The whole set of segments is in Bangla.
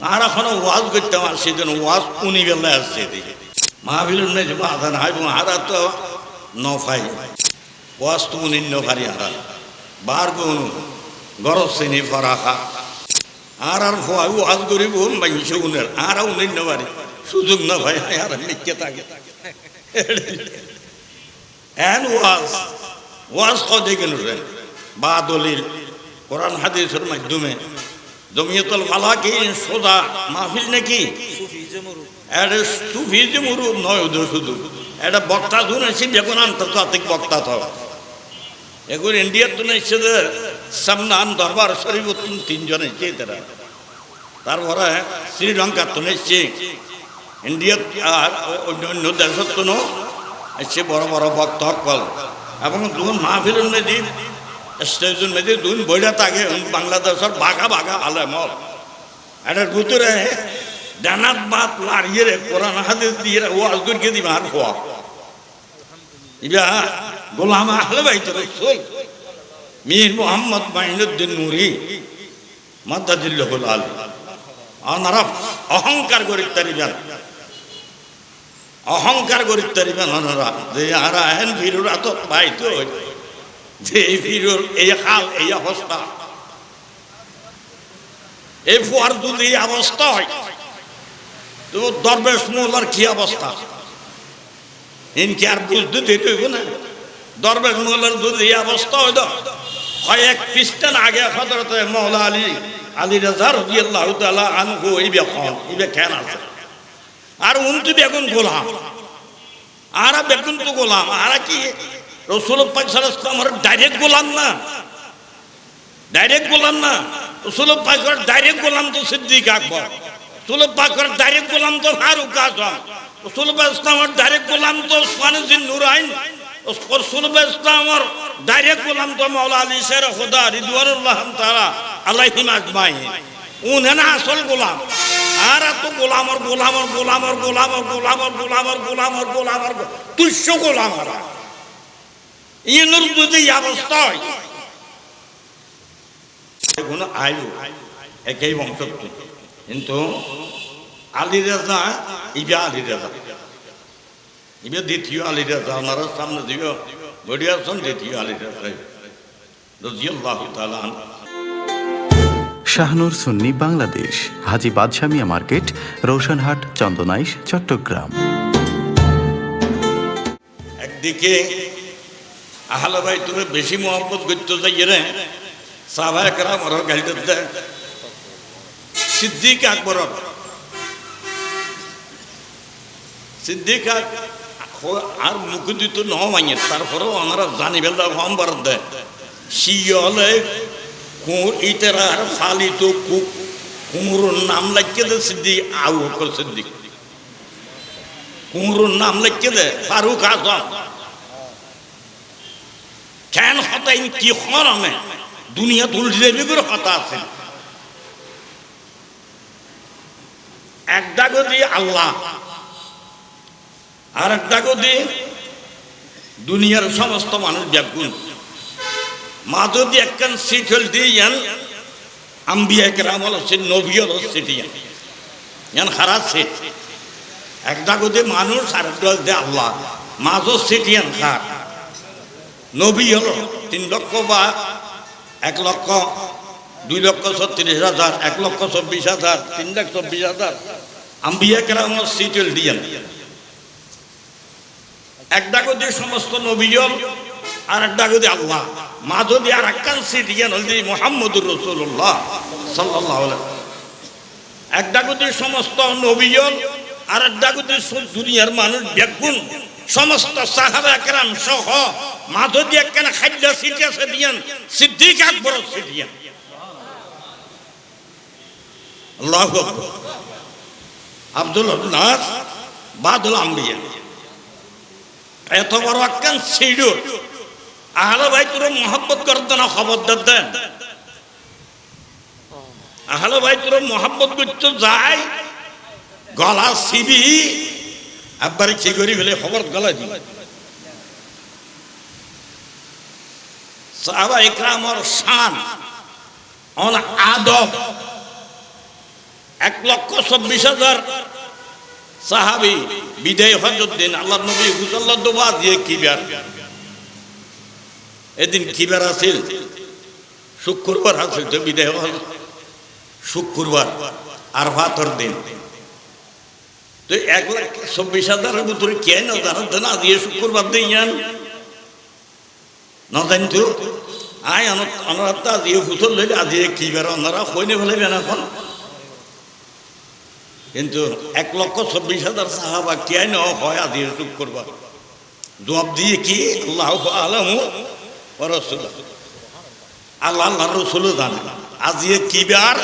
আর এখনও ওয়াজ করতাম আর সেদিন ওয়াজ উনি বেলায় আসছে এদিকে। যে বাধা না এবং হারা তো নফাই। ওয়াজ তো উনি নফারি হারা বার গুণ গরজ শ্রেণি ফরাখা আর আর ভয় ওয়াজ করিব মাইছে উনের আর উনি নবারি সুযোগ না ভাই আর লিখতে থাকে। এন ওয়াজ। ওয়াজ কদে গেল রে বা দলিল কোরআন, হাদিসের মাধ্যমে জমিয়তুল মালাকি সোজা মাহফিল নাকি? এটা সুফিজম রূপ নয় ওদের শুধু। এটা বক্তা ধুন এসে যখন আন্তর্জাতিক বক্তা তো। এখন ইন্ডিয়ার তো এসছে যে সামনান দরবার শরীফ তিনজন এসছে তারা তারপরে শ্রীলঙ্কার তো এসছে। ইন্ডিয়ার আর অন্য অন্য দেশের তো এসছে বড় বড় বক্তা কল এবং দুন মাহফিলের স্টেজন মেদিন দুন বইটা থাকে বাংলাদেশের বাঘা বাঘা আলেমল এটার ভিতরে ডানাত বাত লাড়িয়ে রে, কোরআন হাদিস দিয়ে রে, ওয়াজ করে দিবা আর হওয়া ইবা গোলাম আহলে বাইত রাসূল, মীর মুহাম্মদ মাইনুদ্দিন নূরি মাদাদিল্লাহুল আলী। অনারা অহংকার করি তারিবেন অহংকার করি তারিবেন অনারা যে আর আহেন ভিড়ুরা তো পাইতো যে এই ভিড়ুর এই হাল, এই অবস্থা। এই ফুয়ার এই অবস্থা হয় দরবেশ মোল্লার কি অবস্থা? ইনকে আর বুঝতে দিতে হইব না। দরবেশ মোল্লার যদি এই অবস্থা হয় এক খ্রিস্টান আগে হজরত মৌলা আলী আলী রাজা রবিআল্লাহ তাআলা আনহু, এই বেখন এই বেখান আছে। আর উনতু বেগুন গোলাম। আর বেগুন তো গোলাম, আর কি? রসুল পাক আলাইহি ডাইরেক্ট গোলাম না ডাইরেক্ট গোলাম না রসুল পাক ডাইরেক্ট গোলাম তো সিদ্দিক আকবর রসুল পাকের ডাইরেক্ট গোলাম তো ফারুক আজম রসুল ইসলামের ডাইরেক্ট গোলাম তো ওসমানুদ্দিন নুরাইন রসুল ইসলামের ডাইরেক্ট গোলাম তো মাওলা আলী শের খুদা রিদওয়ানুল্লাহ তাআলা আলাইহিম আজমাইন উনহেনা আসল গোলাম আর এত গোলামর গোলামর গোলামর গোলামর গোলামর গোলামর গোলামর গোলামর তুষ্য গোলামরা ইনুর এই অবস্থা হয়। কোনো আয়ু একই বংশ কিন্তু আলী রাজা ইবে আলী রাজা। ইবে দ্বিতীয় আলী রাজা ওনারা সামনে দিব। বডি আসন দ্বিতীয় আলী রাজা। রাজিয়াল্লাহু তাআলা। শাহনুর সুন্নি বাংলাদেশ হাজি বাদশামিয়া মার্কেট রোশনহাট চন্দনাইশ চট্টগ্রাম। একদিকে আহলা ভাই তুমি বেশি মোহাম্মত করতে যাই রে। সাহবা একরাম ওর গাড়িতে সিদ্দিক আকবর। সিদ্দিক আর মুখ দিত ন মাইয়ে, তারপরেও ওনারা জানি বেলা হম বার দেয়। শিয়লে কুঁর ইতারা আর ফালিত কুক কুমুরুর নাম লাগিয়ে দে সিদ্দিক আউ হকল সিদ্দিক। কুমুরুর নাম লিখে দে, ফারুক আজম। কেন হতাইন? কি হরমে? দুনিয়া তুলসিদের বিগুর হতা আছে। এক ডাগদি আল্লাহ আর এক ডাগদি দুনিয়ার সমস্ত মানুষ ব্যাকুল মা যদি একখান সিট হল দিয়েন আম্বিয়া কেরাম হল সে, নবী হল সিটি ইয়ান খারাপ সিট একটা গতি মানুষ আর একটা আল্লাহ। মাঝও সিটিয়ান খার নবী হলো তিন লক্ষ বা এক লক্ষ, দুই লক্ষ ছত্রিশ হাজার, এক লক্ষ চব্বিশ হাজার, তিন লাখ চব্বিশ হাজার। আম্বিয়া কেরাম সিটিল দিয়েন একটা গতি সমস্ত নবীল আর একটা গতি আল্লাহ। মা যদি আর একখান সিটিয়ান হল মোহাম্মদুর রসুল্লাহ সাল্লাহ একটা গতি সমস্ত নবীল আর একটা গতি দুনিয়ার মানুষ ব্যাকুল সমস্ত সাহাবা একরাম সহ একখানে খাদ্য সিটিয়াছে দিয়েন? সিদ্দিক আকবর সিটিয়ান আল্লাহ আব্দুল নাস বাদুল আম্বিয়া। এত বড় একখান সিডুর আহলে ভাই তোরা মোহাব্বত করতে না খবরদার দেন আহলে ভাই তোরা মোহাব্বত করতে যায়, গলা সিবি। একবারে কি করি ফেলে খবর গলা দি সাহাবা ইকরামর শান অন আদব। এক লক্ষ চব্বিশ হাজার সাহাবি বিদায় হজরদ্দিন আল্লাহ নবী হুজাল্লাহ দোবা দিয়ে কিবার। এদিন কিবার আছিল? শুক্রবার আছিল তো বিদায় হল। শুক্রবার আর ভাতর দিন। তো এক লাখ চব্বিশ হাজারের ভিতরে কে না জানো না দিয়ে শুক্রবার দিন যান? না জানি তো আয় অনারা দিয়ে ফুসল লইলে আজিয়ে কিবার অনারা হইনে ফেলাইবেন এখন কিন্তু এক লক্ষ চব্বিশ হাজার সাহাবা কে ন হয় আজি চুপ করবা জবাব দিয়ে কি আল্লাহ আলম রসুল আল্লাহ আল্লাহ রসুলও জানে আজিয়ে কি বার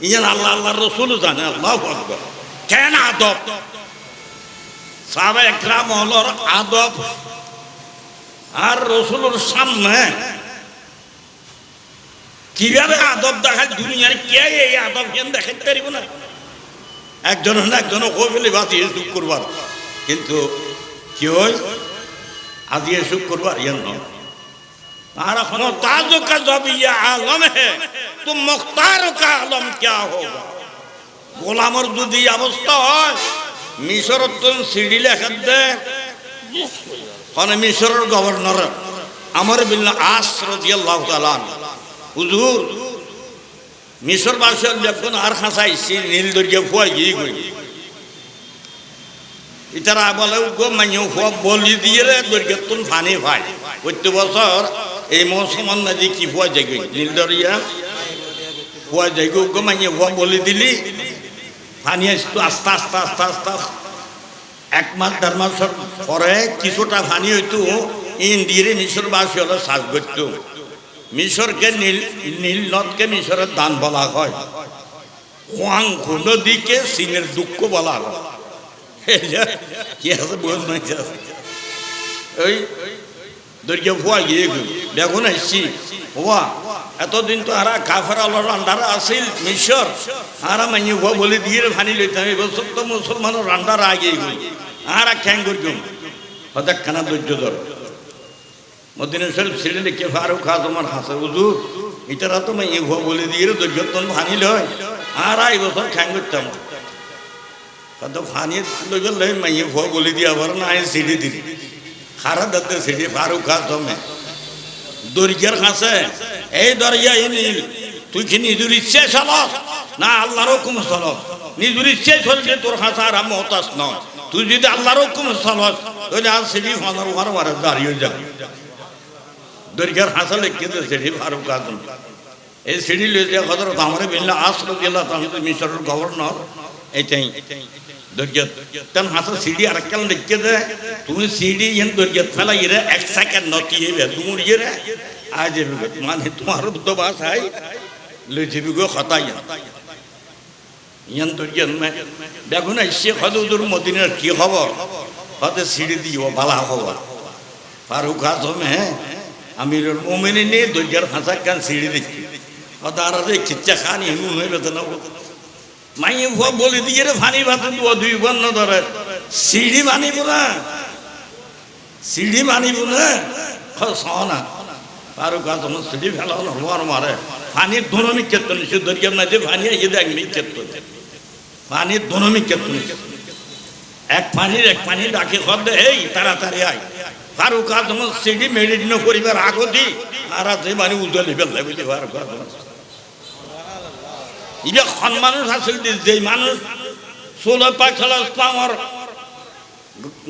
ইয়ান আল্লাহ আল্লাহ রসুলও জানে আল্লাহ আকবর কেন আদব সাহাবা একরাম হলর আদব আর রসুলোর সামনে কীভাবে আদব দেখায় দুনিয়ার কে এই আদব হেন দেখাইতে পারিব না? একজন না একজন কই ফেলে বাঁচিয়ে চুপ করবার। কিন্তু কি হয়? আজকে চুপ করবার ইয়ে নয়। আর তাজ কা ইয়া আলম হে তো মুখতার কা আলম ক্যা হোগা? গোলামর যদি অবস্থা হয় মিশর তো সিঁড়ি লেখার দেয় মানে মিশরের গভর্নর। আমার বিল্লা আশ্র দিয়ে আল্লাহ তালান হুজুর, মিশর বাসের যখন আর খাঁচাইছি নীল দরিয়া ফুয়াই গিয়ে গই ইতারা বলে গো মাইও ফুয়া বলি দিয়ে রে দরিয়া তুন ফানি ভাই। প্রত্যেক বছর এই মৌসুমান নদী কি ফুয়া যাই গই নীল দরিয়া ফুয়া যাই গো মাইও ফুয়া বলি দিলি পানি আসতো, আস্তে আস্তে আস্তে আস্তে। এক মাস, দেড় মাসের পরে কিছুটা ভানি হইতো ইন্দিরে মিশর বাসী হলো শ্বাস করত মিশরকে নীল নীল নদকে মিশরের দান বলা হয়। হোয়াং নদীকে সিনের দুঃখ বলা হয়। ওই দরিয়া ফুয়া গিয়ে গই দেখুন আসছি হওয়া এতদিন তো আরা কাফের আলোর আন্ডারা আছিল, মিশর। আরা মাইয়ে ভুয়া বলে দিয়ে ভানি লইতাম। এবছর তো মুসলমানের আন্ডারা আগে গই আরা খ্যাং করিম হঠাৎ খানা ধৈর্য ধর মদিনা শরীফ ছিলেন কে ফারুক খা তোমার হাসে হুজুর ইতারা তো মাইয়ে ভুয়া বলে দিয়ে ধৈর্য তন ভানি লয়। আর এই বছর খ্যাং করতাম কত ফানি লই মাইয়ে ভুয়া বলে দিয়ে আবার না সিঁড়ি দিলি। খারা দত্তে সিঁড়ি ফারুক তুমি। দরিয়ার কাছে, এই দরিয়া এই নীল তুই কি নিজের ইচ্ছে চলস? না, আল্লাহর হুকুম চলস। নিজের ইচ্ছে চলছে তোর কাছে আর আমি হতাশ নয়। তুই যদি আল্লাহর হুকুম চলস, তাহলে আর সিঁড়ি ফানার ওখার মারে দাঁড়িয়ে যা। দরিয়ার হাসা লিখে দে সিঁড়ি ফারুক আদম এই সিঁড়ি লয়ে হজরত আমার বিল্লা আসলো গেলা তো আমি তো মিশরের গভর্নর আর দেখুন মদিনার কি খবর হতে সিঁড়ি দিও ভালা খবর ফারুক আজম হ্যাঁ আমিরুল মোমিনী নিয়ে দরিয়ার হাসা কান সিঁড়ি দেখি হতার খিচ্চা খানি নুন হইবে তো না মাই ভুয়া বলে দিয়ে রে ফানি ভাত দুই বন্ন ধরে। সিঁড়ি মানিব না সিঁড়ি মানিব না সহনা। ফারুক আজম সিঁড়ি ফেলা হলো হওয়ার মারে। পানির ধনমিক ক্ষেত্র নিচ্ছে দরিয়ার না যে পানি এই দেখ মিক ক্ষেত্র পানির ধনমিক ক্ষেত্র এক পানির, এক পানি ডাকে খদ্দে এই তাড়াতাড়ি আয়। ফারুক আজম সিঁড়ি করিবার আগতি। আর যে মানে উজ্জ্বলি ফেললে বুঝলি ফারুক আজম ইবে খন মানুষ আছিল যে মানুষ ষোলো পাঁচ আমার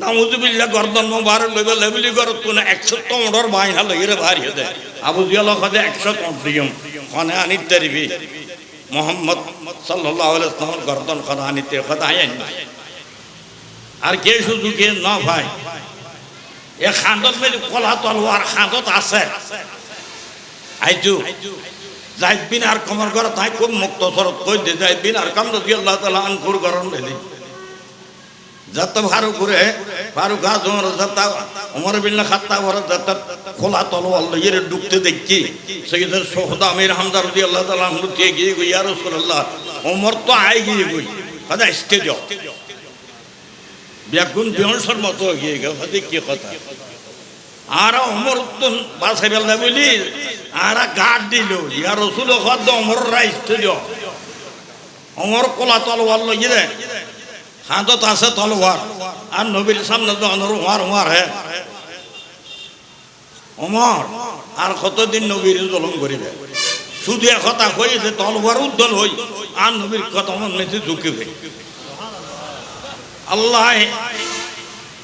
নামুজুবিল্লা গর্দন মোবার লইবে লেবলি গর তুন একশো তোমড়র বাইনা লইরে ভারি হদে আবু জিয়াল খদে একশো তোমড়িয়ম খনে আনিত তারিবি মোহাম্মদ সাল্লাল্লাহু আলাইহি সাল্লাম গর্দন খনে আনিতে খদা আইন আর কে সুযোগে ন ভাই এ খান্দত মেলি কলা তলোয়ার খান্দত আছে। আইজু। জাইদ বিন আর কমর ঘর, তাই খুব মুক্ত সরত কই দে জাইদ বিন আর কাম রাজি আল্লাহ তাআলা আনকুর গরম মেলি যত ফারুক করে ফারুক আজমর যত উমর বিন খাত্তাব ওর যত খোলা তলোয়ার লইয়ে ডুবতে দেখছি সৈয়দের সোহদা আমির হামদা রাজি আল্লাহ তাআলা আনহু তে গিয়ে গই ইয়া রাসূলুল্লাহ, ওমর তো আই গিয়ে গই কথা স্টেজ বেগুন বিহসর মতো গিয়ে গেল কি কথা? আর অমর বাসাই বেলা বলি, আর গাড দিল, ইয়া রসুল খদ অমর রাইস্ত দিও অমর কোলা তলোয়ার লই রে হাতত আছে তলোয়ার, আর নবীর সামনে তো অনর ওয়ার ওয়ার হে। অমর আর কতদিন নবীর জলম করিবে শুধু একথা কই যে তলোয়ার উদ্দল হই, আর নবীর কথা মন মেতে ঝুঁকিবে। আল্লাহ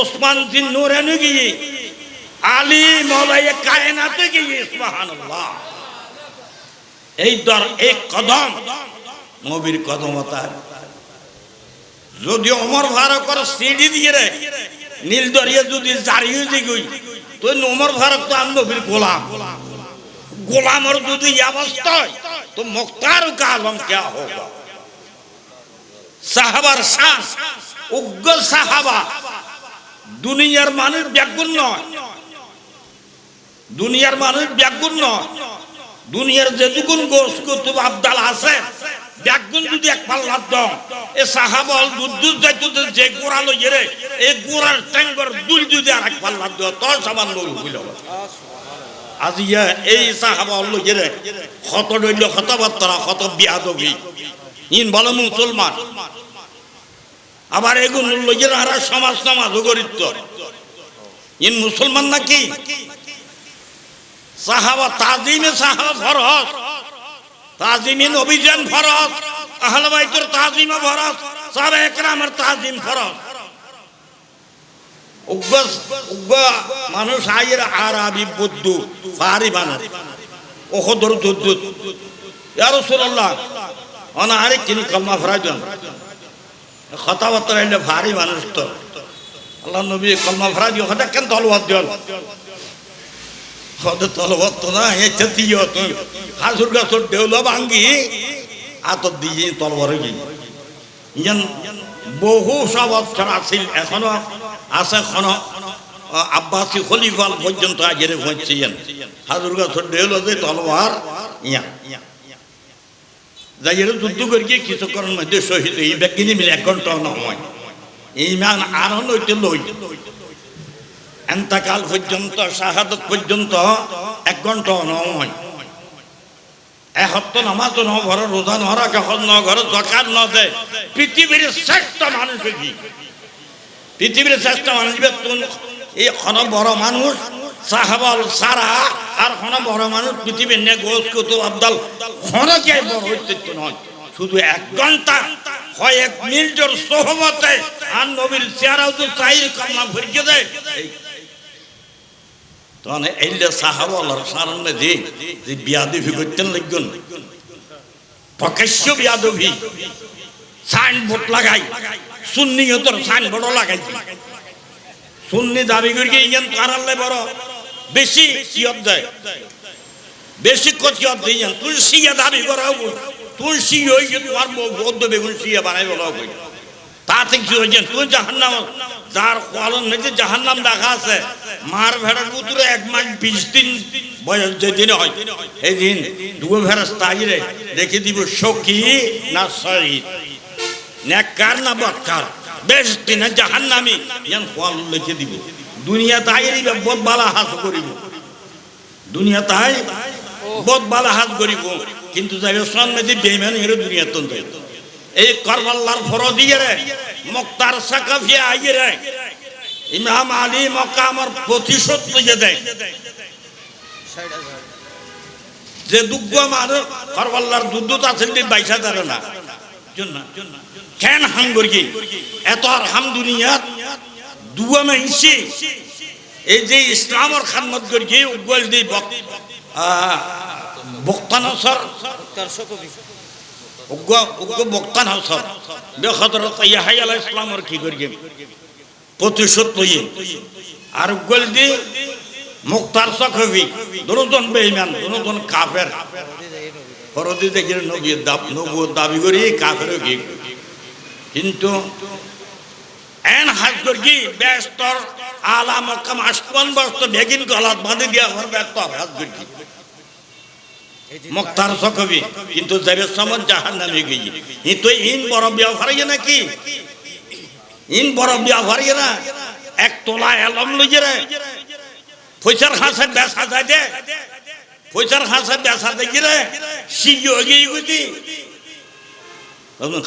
ওসমান দিন নুরানু গিয়ে, আলী মৌলাই কায়নাতে গিয়ে ইসমাহান এই দর এক কদম, নবীর কদমতার যদি অমর ভারকর সিঁড়ি দিয়ে রে, নীল দরিয়ে যদি জারিয়ে দিগুই তো অমর ভারত তো আমি নবীর গোলাম। গোলামর যদি অবস্থায় তো মুক্তার কালম কে হোক সাহাবার শাস উগ্র সাহাবা দুনিয়ার মানুষ ব্যাগুণ নয়। দুনিয়ার মানুষ ব্যাগুণ নয়। দুনিয়ার যেটুকুন গোস কুতুব আবদাল আছে ব্যাগুণ যদি এক পাল্লার দম, এ সাহাবল যুদ্ধ যাইতো যে গোড়া লই রে এই গোড়ার ট্যাঙ্গর দুল যদি আর এক পাল্লার দেওয়া তোর সামান হইল আজ এই সাহাবল লই রে কত দৈন্য কত বার্তা কত বিয়াদবি। ইন বলো মুসলমান আবার এগুলো লইয়ের হারা সমাজ সমাজ গরিত্ব ইন মুসলমান নাকি? সাহাবা তাজিমে সাহাবা ফরজ তাজিমিন অভিযান ফরজ আহলে বাইতুর তাজিমে ফরজ সাহাবা একরামের তাজিম উগ্র মানুষ আইয়ের আরবি বুদ্ধু ফারি মানুষ ওহদর দুদ্দুত ইয়া রাসূলুল্লাহ। অনা আরে কিনি কলমা ফরাই দেন কথাবার্তা হইলে ভারী মানুষ তো। আল্লাহ নবী কলমা ফরাই দিও, হঠাৎ কেন তলবাদ দিল হতে তলবাদ তো না এসে দিও তুই। হাজুর গাছর দেউল ভাঙ্গি, আতর দিয়ে তলবার গিয়ে ইয়ান বহু সব অক্ষর আছিল, এখনও আছে, এখনও। আব্বাসী খলিফাল পর্যন্ত পৌঁছে ইয়ান হাজুর গাছর দেউল যে তলবার ইয়া যাইয়ের যুদ্ধ করিয়ে কিছুক্ষণ মধ্যে শহীদ এই ব্যক্তি মিলে এক ঘণ্টা নয় ইমান আরও নইতে লই। এন্তকাল পর্যন্ত, শাহাদত পর্যন্ত এক ঘণ্টা নয় এসপ্তাহ নামাজ ন ঘর রোজা নহরা কখন ন ঘর জকাত ন দে পৃথিবীর শ্রেষ্ঠ মানুষ কি? পৃথিবীর শ্রেষ্ঠ মানুষ এই খন মানুষ সাহাবল সারা আর খন বড় মানুষ পৃথিবীর নে গোস কুতু আব্দাল। খন কে বড় ঐতিহ্য নয়? শুধু এক ঘণ্টা হয় এক মিনিটের সহমতে আর নবীর চেহারাও তো চাই কামনা ভরিকে দেয়। এই তখন এইলে সাহাবলার সামনে যে যে বিয়াদবি করতেন লাগবেন প্রকাশ্য বিয়াদবি। সাইনবোর্ড লাগাই। সুন্নিয়তর সাইনবোর্ডও লাগাই সুন্নি দাবি করি ইয়ান কারালে বড়। বেশি কিয়ত দেয়। বেশি কিয়ত দিয়ে যান তুই সিয়া দাবি করা তুই সি হই তোমার বৌদ্ধ বেগুন সিয়া বানাই বলা হই তাতে কি হয়েছে তুই জাহান্নাম, যার কলম মেঝে জাহান্নাম দেখা আছে। মার ভেড়ার উতরে এক মাস বিশ দিন বয়স যেদিন হয় এই দিন দুগো ভেড়া তাইরে রেখে দিব সখী না শহীদ। নেককার না বৎকার। বেশ দিনে জাহান্নামি। যেন ফল লিখে দিব। দুনিয়া তাইরি বহুত বালা হাত করিব। দুনিয়া তাই বহুত বালা হাত করিব। কিন্তু যাই সামনে যে বেইমান এর দুনিয়া তন্ত এই করবাল্লার ফরো দিয়ে রে। ইমাম আলী মক্কা আমার প্রতিশোধ লইয়ে যে দুগ্গ মানুষ করবাল্লার দুধ আছে বাইসা দাঁড়ে না। কেন হাম করি এত আর হাম দুনিয়াত দুয়া মাইছি এই যে ইসলামর খাদমত করি উগল দি বক্তানসর উগ্র উগ্র বক্তান হসর বেখতর ইয়াহাই আলাহ ইসলামর কি করি প্রতিশোধ লইয়ে। আর উগল দি মুক্তার সখবি দুজন বেইমান দুজন কাফের। ফরদি দেখে নবীর দাব নবুর দাবি করি কাফের কি কিন্তু হাজ করি ব্যস্তর আলা মক্কাম আশপন বস্ত বেগিন গলাত বাঁধি দিয়া ঘর ব্যস্ত হাজ করি মক্তার সকবি কিন্তু যারে সমন জাহান নামে গিয়ে তো ইন বড় ব্যবহার নাকি? ইন বড় ব্যবহার না? এক তোলা এলম লইয়ে রে। পয়সার হাসে বেসা যায় পয়সার হাসে বেসা দেখি রে। সিও গিয়ে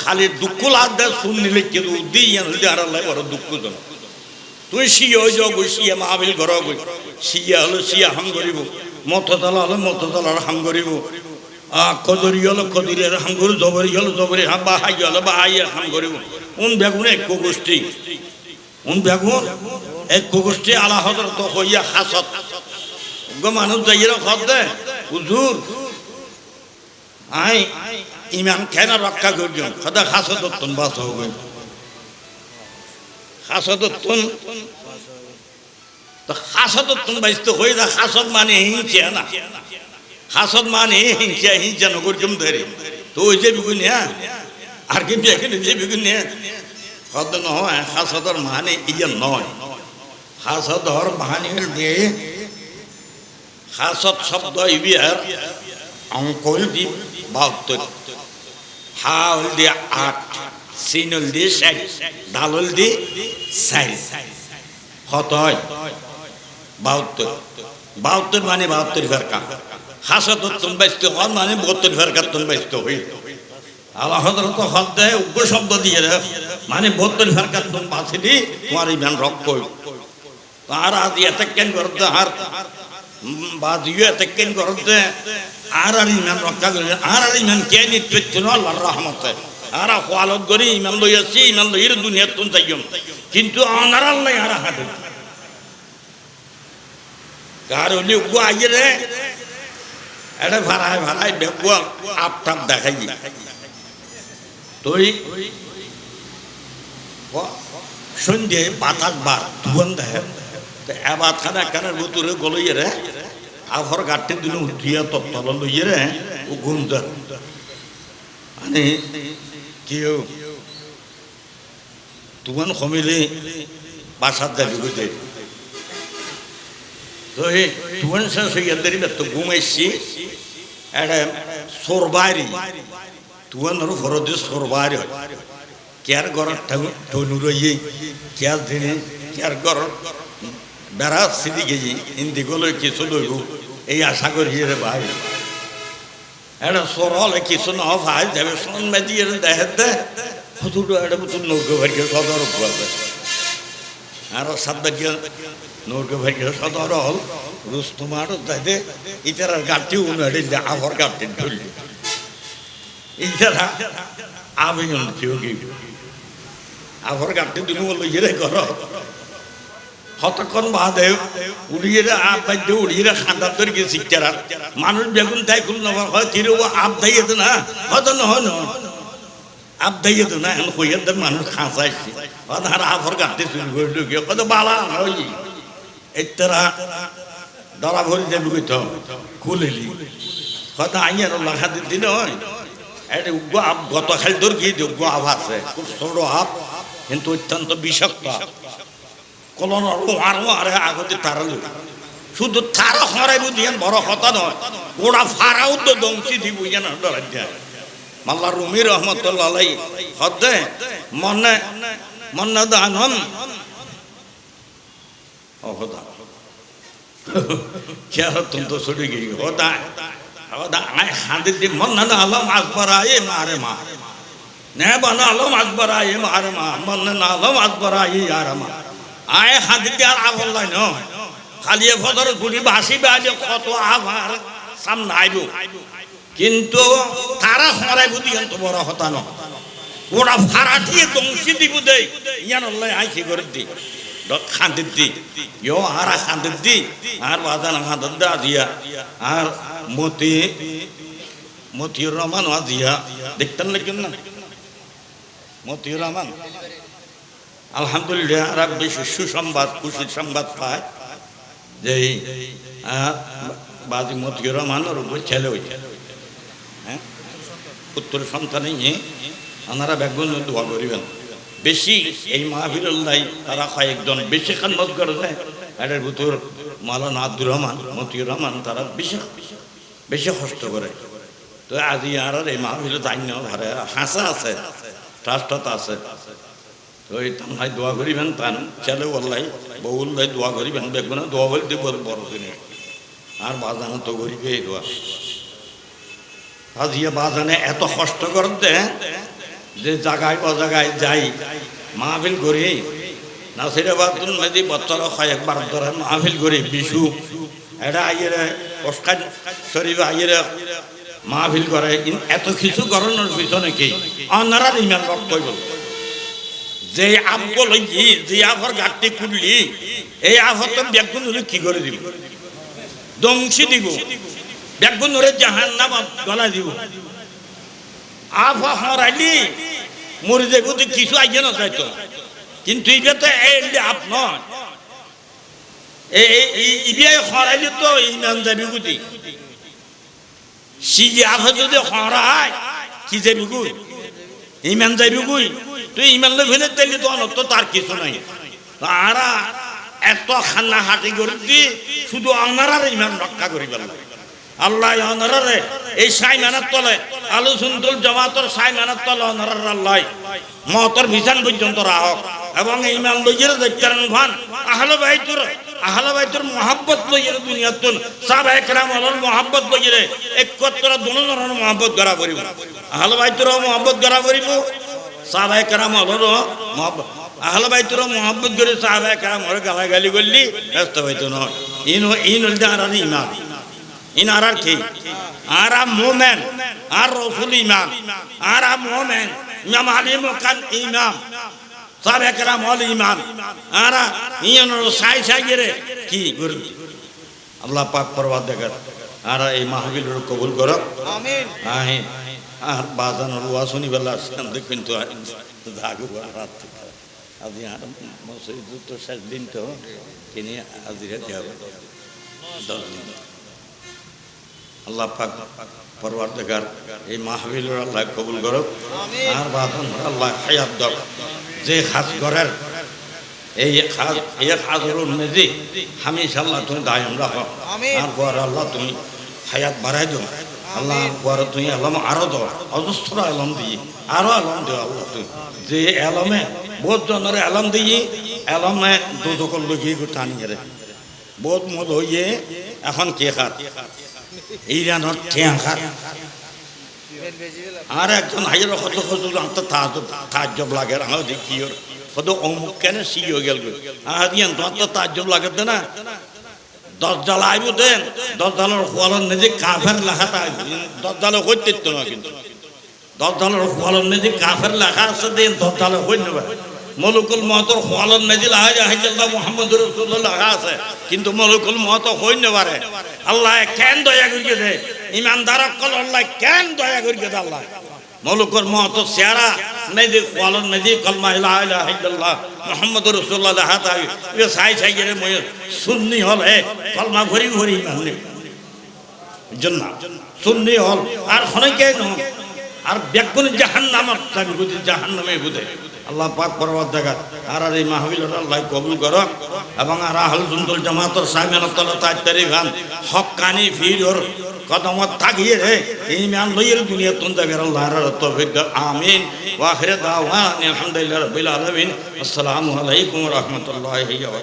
খালি দুঃখ লাগ দে শুন নিলে কিন্তু আর লাই বড় দুঃখ জন তুই সিও যাও গই সিয়া মাহবিল ঘর গই সিয়া হলো সিয়া হাম করিব মততলা হলো মততলার হাম করিব। কদরি হলো কদরিয়ার হাম করিব, জবরি হলো জবরি হাম বাহাই হলো বাহাইয়ের হাম করিব। উন বেগুন এক গোষ্ঠী। উন বেগুন এক গোষ্ঠী আলা হদর তো হইয়া হাসত মানুষ যাইয়ের খদ দে, হুজুর। আই ইমান কেন রক্ষা করবেন সদা হাসদত্তন বাস হবে। হাসদত্তন তো হাসদত্তন বাইস্ত হয়ে যা হাসদ মানে হিংসে না। হাসদ মানে হিংসা হিংসা নগর জম ধরে তো ওই যে বিগুন আর কি দেখেন যে বিগুন হদ নয় হাসদর মানে ইয়ে নয়। হাসদর মানে দিয়ে হাসদ শব্দ ইবিয়ার অঙ্ক দি বাহাত্তর। হা হল দিয়ে আট সিন হল দিয়ে ষাট ডাল হল দিয়ে ষাট কত হয়? বাহাত্তর। বাহাত্তর মানে বাহাত্তর ফেরকা। হাসত তুন ব্যস্ত হন মানে বত্তর ফেরকা ব্যস্ত হই। আল্লাহ হজরত হদ দেয় উগ্র শব্দ দিয়ে রে মানে বত্তর ফেরকা তুন বাঁচি দি তোমার ইমান রক্ষ আর আজ এত কেন করতে আর এত কেন করতে। আর আর ইমান রক্ষা করে। আর আর ইমান কে নিত্যছিল আল্লাহর রহমতে। আর খোয়ালত করে, ইমান লই আসছি ইমান লইয়ের দুনিয়ার তুন চাইম কিন্তু আনার আল্লাহ আর হাতে কার হলি উগু আইয়ে রে? এটা ভাড়ায় ভাড়ায় বেগুয়া আপটাপ দেখাই তুই সন্ধ্যে বাতাস বার, ধুয়ান দেখে এবার খানা কানের ভিতরে গলইয়ে রে আভর গাঠে দিন উঠিয়া তত্তল লইয়ে রে, ও গুমজার মানে কেউ তুমান কমিলে বাসার যাবি বুঝে তো এই তুমান শেষ হইয়া দেরি তো ঘুমাইছি এটা সোরবারি। তুয়ানোর ফরদে সোরবারি হয়। কেয়ার গরর টনু রইয়ে কেয়ার দিনে কেয়ার গরর বেড়া সিদি গেছি হিন্দি গলে কিছু লইব, এই আশা করি রে ভাই এটা সরল কিছু না ভাই, যাবে শোন মেদিয়ে দেখে দে। হুতুটো এটা বুতুর নৌকো ভাইকে সদর আছে আর সাদ্দা গিয়ে নৌকো ভাইকে সদর হল রুস্তমার তাইতে ইতার গাঠি উনাড়ি আভর গাঠি ধরল। ইতারা আবেদন কেউ কেউ আভর গাঠি দিন ইয়ে কতক্ষণ বাদে উড়িয়ে আবাদ্য উড়িয়ে খান্দার ধরে গেছি চারা মানুষ বেগুন তাই খুল না হয় কিরে ও আপ দাইয়ে তো না হয়তো নহয় ন আপ দাইয়ে তো না, এখন কইয়ার দেন মানুষ খাঁচাইছে আর আফর গাঁতে চুরি করে ঢুকে কত বালা হয় এতরা ডরা ভরি দেবি কইত খুলেলি। হয়তো আইয়ার লাখা দিন হয় এটা উগ্র আপ গত খালি ধর কি উগ্র আপ আছে, খুব ছোট আপ। কিন্তু অত্যন্ত বিষাক্ত আপ কলন আরও আরে আগতে তারালো শুধু তারা হরাই বুঝিয়েন বড় কথা নয় গোড়া ফারাও তো দংশি দিব যেন ডরাজ্ঞা মাল্লা রুমি রহমতুল্লাহ হদে মনে মনে দানম হদা খেয়াল তুমি তো ছুটি গিয়ে হদা হদা আয় হাঁদি দি, মনে না আলম আকবর আয়ে মারে মা। নে বানা আলম আকবর আয়ে মারে মা। মনে না আলম আকবর আয়ে আর মা। আয় হাঁদিতে আর আবল নাই ন? খালি ফদর গুড়ি ভাসি বাজে, কত আবার সামনে আইব কিন্তু তারা হরাই বুদ্ধি কিন্তু বড় হতা ন? ওরা ফারাটিয়ে দংশি দিব দেই ইয়ান আল্লাহ আইছি করে দি। খান্দির দি। ইয়ো, আর খান্দির দি। আর দিয়া। আর মতি, মতিউর রহমান দিয়া। দেখতেন না কেন না? মতিউর রহমান। আলহামদুলিল্লাহ আর বেশি সুসংবাদ খুশির সংবাদ পায়। যে বাজি মতিউর রহমানের উপর ছেলে হয়েছে হ্যাঁ? পুত্র সন্তানে নিয়ে ওনারা বেগুন দোয়া করিবেন। বেশি এই মাহফিল্লাই তারা কয়েকজন বেশি খান্নত করে দেয় এটার ভিতর মালানা আব্দুর রহমান, মতিউর রহমান তারা বেশি বেশি কষ্ট করে। তো আজি আর এই মাহফিল ভারে হাসা আছে ট্রাস্টত আছে। তো এই দোয়া করিবেন তান ছেলে বললাই বউল ভাই দোয়া করিবেন বেগুন দোয়া বলে দিব বড় জিনিস আর বাজানো তো গরিবে দোয়া। আজিয়া বাজানে এত কষ্ট করতে যে জায়গায় ও জায়গায় যাই, মাহফিল করি। নাসিরাবাদ মেদি বছর কয়েকবার ধরে মাহফিল করি, বিশু। এটা আইয়েরে ওস্কান শরীফ আইয়েরে মাহফিল করে। এত কিছু করানোর পিছনে কি? অনারার ইমান বক্তব্য যে আফগ লইছি যে আফর গাঁটটি কুড়লি এই আফর তো ব্যাগুন কি করে দিব? দংশি দিব। ব্যাগুন জাহান নাম গলা দিব। আফ হরাইলি, মরে যাব তো কিছু আইয়ে না তাই তো কিন্তু এটা তো এই আপ নয়। ইবিআই হরাইলি তো ইমান যাবি গুটি সি যে আফ যদি হরাই কি যাবি গুই ইমান যাবি গুই তুই ইমান হলে তেলি তো অনত তার কিছু নাই। তারা এত খান্না হাতি করতি শুধু আনারার ইমান রক্ষা করি লাগে। আল্লাহ অনারে এই সাই মানার তলে, আলু সুন্দর জমাতর সাই মানার তলে অনারার আল্লাহ মতর ভিসান পর্যন্ত রাহক। এবং এই মান লইয়ের দেখতেন ভান আহলে বাইতুর আহলে বাইতুর মোহাব্বত লইয়ের দুনিয়াতুন সাব একরাম আলার মোহাব্বত লইয়ের একত্র দুনো ধরনের মোহাব্বত করা করিব। আহলে বাইতুর মোহাব্বত করা করিব একরাম আলার মোহাব্বত আহলে বাইতুর মোহাব্বত করে সাব একরাম ওর গালাগালি করলি ব্যস্ত হইতো নয় ইন ইন হল আর ইমান। ইন আর আর কি? আর মোমেন আর রসুল ইমাম আর মোমেন ইমাম আলী মোকান ইমাম সব একরাম হল ইমাম। আর ইয়ান সাই সাই গেরে কি করবি? আল্লাহ পাক পরবাদ দেখার। আর এই মাহবিলের কবুল করো। আমিন। আহে আর বাজানোর ওয়া শুনি বেলা শান্তি কিন্তু জাগু রাত আজি আর মসজিদ তো শেষ দিন তো তিনি দশ দিন। আল্লাহ পাক পরবার দেখার এই মাহবিলের আল্লাহ কবুল করো আর বাদন আল্লাহ হায়াত দক যে খাস করার এই খাস এই খাজরুল মেজি হামিশা আল্লাহ তুমি দায়ম রাখো। আর আল্লাহ তুমি হায়াত বাড়াই দাও। আল্লাহ পর তুমি এলম আরও দাও অজস্র এলম দিয়ে, আরও এলম দিও আল্লাহ তুমি যে এলমে বহুত জনের এলম দিয়ে এলমে দুদকল লুকিয়ে টানি রে। বহুত মদ হইয়ে, এখন কে খাত ইরানোর ঠেয়া গেল আর একজন হাইয়ের কত কত তো তাজ্জব লাগে আমার দেখি ওর। কত অমুক কেন সিও গেল আর দিয়ান, তোমার তো তাজ্জব লাগে না। দশ ডাল আইব দেন দশ ডালের ফলন নিজে কাফের লেখাটা দশ ডালে হইতে তো না কিন্তু? দশ ডালের ফলন নিজে কাফের লেখা আছে দেন দশ ডালে হই নেবে? মলুকুল মহতর মেজি লাহা যায় হাইজাল্লাহ মোহাম্মদ রসুল্লাহ লেখা আছে, কিন্তু মলুকুল মহত হই নেবারে আল্লাহ কেন দয়া করিয়ে দে? ইমানদার কল আল্লাহ কেন দয়া করিয়ে দে আল্লাহ? মলুকুর মহত চেহারা মেজি ফলন মেজি কলমা ইলাহা ইলাহা ইল্লাল্লাহ মোহাম্মদ রসুল্লাহ লেখা তাই এ সাই সাই গেলে মই সুন্নি হল হে কলমা ভরি ভরি ইমান নে জন্য সুন্নি হল, আর হনেকে নয় আর বেগুন জাহান্নামত দাবি বুঝি জাহান্নামে বুঝে। আল্লাহ পাক পরবত দেখা আর আর এই মাহবিল আল্লাহ কবুল করো। এবং আর আহল সুন্দর জামাতর সাইমেনত তল তাই গান হক কানি ফির কদমত থাকিয়ে রে। ইমান মান লইয়ের দুনিয়া তুন বের আল্লাহর তৌফিক আমিন। ওয়া আখির দাওয়ান, আলহামদুলিল্লাহ রাব্বিল আলামিন। আসসালামু আলাইকুম ওয়া রাহমাতুল্লাহি ওয়া